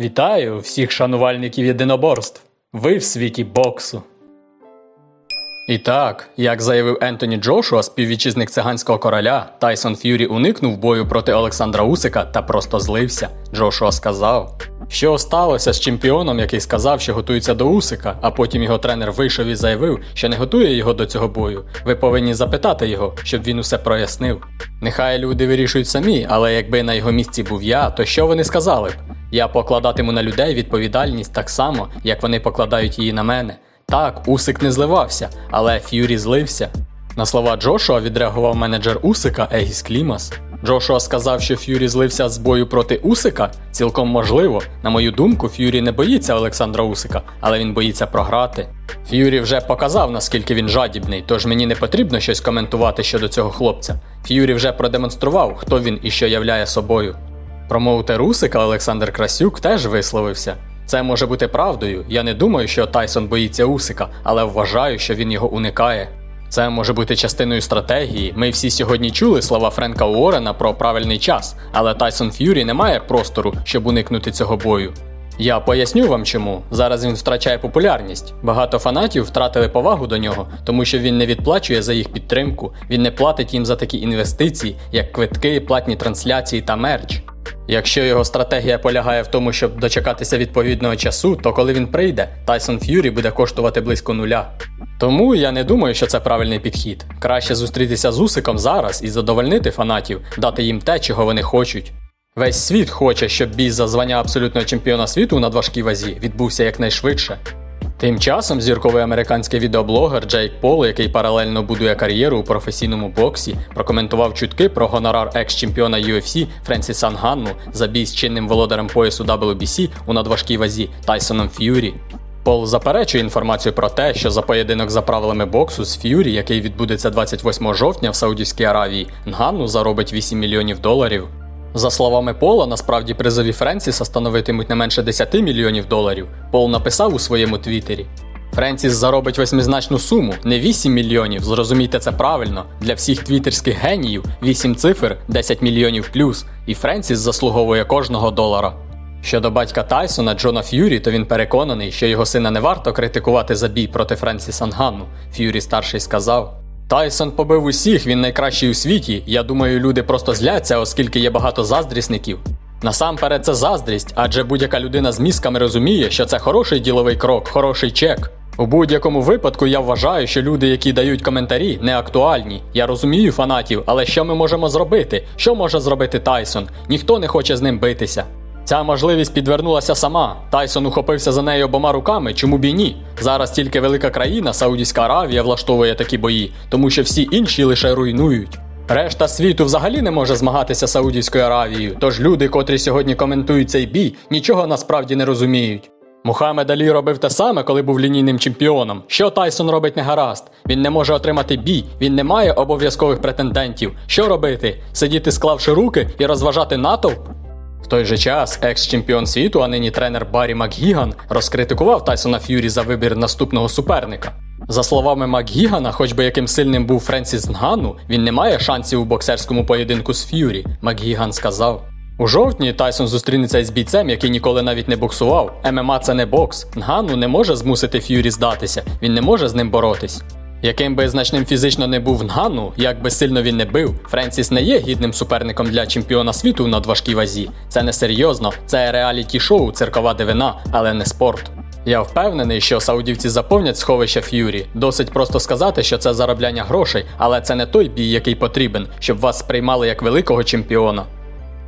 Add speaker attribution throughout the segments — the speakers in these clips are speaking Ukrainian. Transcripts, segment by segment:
Speaker 1: Вітаю всіх шанувальників єдиноборств. Ви в світі боксу. І так, як заявив Ентоні Джошуа, співвітчизник циганського короля, Тайсон Ф'юрі уникнув бою проти Олександра Усика та просто злився. Джошуа сказав, що сталося з чемпіоном, який сказав, що готується до Усика, а потім його тренер вийшов і заявив, що не готує його до цього бою. Ви повинні запитати його, щоб він усе прояснив. Нехай люди вирішують самі, але якби на його місці був я, то що вони сказали б? Я покладатиму на людей відповідальність так само, як вони покладають її на мене. Так, Усик не зливався, але Ф'юрі злився. На слова Джошуа відреагував менеджер Усика Егіс Клімас. Джошуа сказав, що Ф'юрі злився з бою проти Усика. Цілком можливо. На мою думку, Ф'юрі не боїться Олександра Усика, але він боїться програти. Ф'юрі вже показав, наскільки він жадібний, тож мені не потрібно щось коментувати щодо цього хлопця. Ф'юрі вже продемонстрував, хто він і що являє собою. Промоутер Усика Олександр Красюк теж висловився. Це може бути правдою. Я не думаю, що Тайсон боїться Усика, але вважаю, що він його уникає. Це може бути частиною стратегії. Ми всі сьогодні чули слова Френка Уоррена про правильний час, але Тайсон Ф'юрі не має простору, щоб уникнути цього бою. Я поясню вам чому. Зараз він втрачає популярність. Багато фанатів втратили повагу до нього, тому що він не відплачує за їх підтримку, він не платить їм за такі інвестиції, як квитки, платні трансляції та мерч. Якщо його стратегія полягає в тому, щоб дочекатися відповідного часу, то коли він прийде, Тайсон Ф'юрі буде коштувати близько нуля. Тому я не думаю, що це правильний підхід. Краще зустрітися з Усиком зараз і задовольнити фанатів, дати їм те, чого вони хочуть. Весь світ хоче, щоб бій за звання абсолютного чемпіона світу на важкій вазі відбувся якнайшвидше. Тим часом зірковий американський відеоблогер Джейк Пол, який паралельно будує кар'єру у професійному боксі, прокоментував чутки про гонорар екс-чемпіона UFC Френсіса Нганну за бій з чинним володарем поясу WBC у надважкій вазі Тайсоном Ф'юрі. Пол заперечує інформацію про те, що за поєдинок за правилами боксу з Ф'юрі, який відбудеться 28 жовтня в Саудівській Аравії, Нганну заробить 8 мільйонів доларів. За словами Пола, насправді призові Френсіса становитимуть не менше 10 мільйонів доларів. Пол написав у своєму твіттері. Френсіс заробить восьмизначну суму, не 8 мільйонів. Зрозумійте це правильно. Для всіх твіттерських геніїв 8 цифр 10 мільйонів плюс, і Френсіс заслуговує кожного долара. Щодо батька Тайсона Джона Ф'юрі, то він переконаний, що його сина не варто критикувати за бій проти Френсіса Нганну. Ф'юрі старший сказав. Тайсон побив усіх, він найкращий у світі. Я думаю, люди просто зляться, оскільки є багато заздрісників. Насамперед, це заздрість, адже будь-яка людина з мізками розуміє, що це хороший діловий крок, хороший чек. У будь-якому випадку я вважаю, що люди, які дають коментарі, не актуальні. Я розумію фанатів, але що ми можемо зробити? Що може зробити Тайсон? Ніхто не хоче з ним битися. Ця можливість підвернулася сама. Тайсон ухопився за нею обома руками, чому б і ні? Зараз тільки велика країна, Саудівська Аравія, влаштовує такі бої, тому що всі інші лише руйнують. Решта світу взагалі не може змагатися Саудівською Аравією, тож люди, котрі сьогодні коментують цей бій, нічого насправді не розуміють. Мухаммед Алі робив те саме, коли був лінійним чемпіоном. Що Тайсон робить не гаразд? Він не може отримати бій, він не має обов'язкових претендентів. Що робити? Сидіти склавши руки і розважати натовп? В той же час екс-чемпіон світу, а нині тренер Баррі Макгіган, розкритикував Тайсона Ф'юрі за вибір наступного суперника. За словами Макгігана, хоч би яким сильним був Френсіс Нгану, він не має шансів у боксерському поєдинку з Ф'юрі. Макгіган сказав. У жовтні Тайсон зустрінеться із бійцем, який ніколи навіть не боксував. ММА це не бокс. Нгану не може змусити Ф'юрі здатися, він не може з ним боротись. Яким би значним фізично не був Нгану, як би сильно він не бив, Френсіс не є гідним суперником для чемпіона світу на надважкій вазі. Це не серйозно, це реаліті шоу, циркова дивина, але не спорт. Я впевнений, що саудівці заповнять сховища Ф'юрі. Досить просто сказати, що це заробляння грошей, але це не той бій, який потрібен, щоб вас сприймали як великого чемпіона.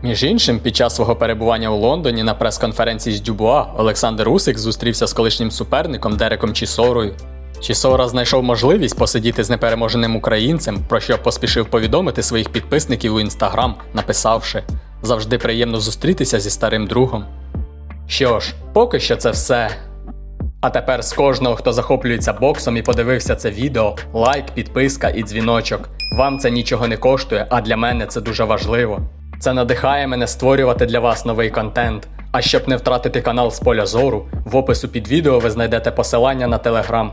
Speaker 1: Між іншим, під час свого перебування у Лондоні на прес-конференції з Дюбуа Олександр Усик зустрівся з колишнім суперником Дереком Чісорою. Чісора знайшов можливість посидіти з непереможеним українцем, про що поспішив повідомити своїх підписників у інстаграм, написавши завжди приємно зустрітися зі старим другом. Що ж, поки що це все. А тепер з кожного, хто захоплюється боксом і подивився це відео, лайк, підписка і дзвіночок. Вам це нічого не коштує, а для мене це дуже важливо. Це надихає мене створювати для вас новий контент. А щоб не втратити канал з поля зору, в опису під відео ви знайдете посилання на телеграм.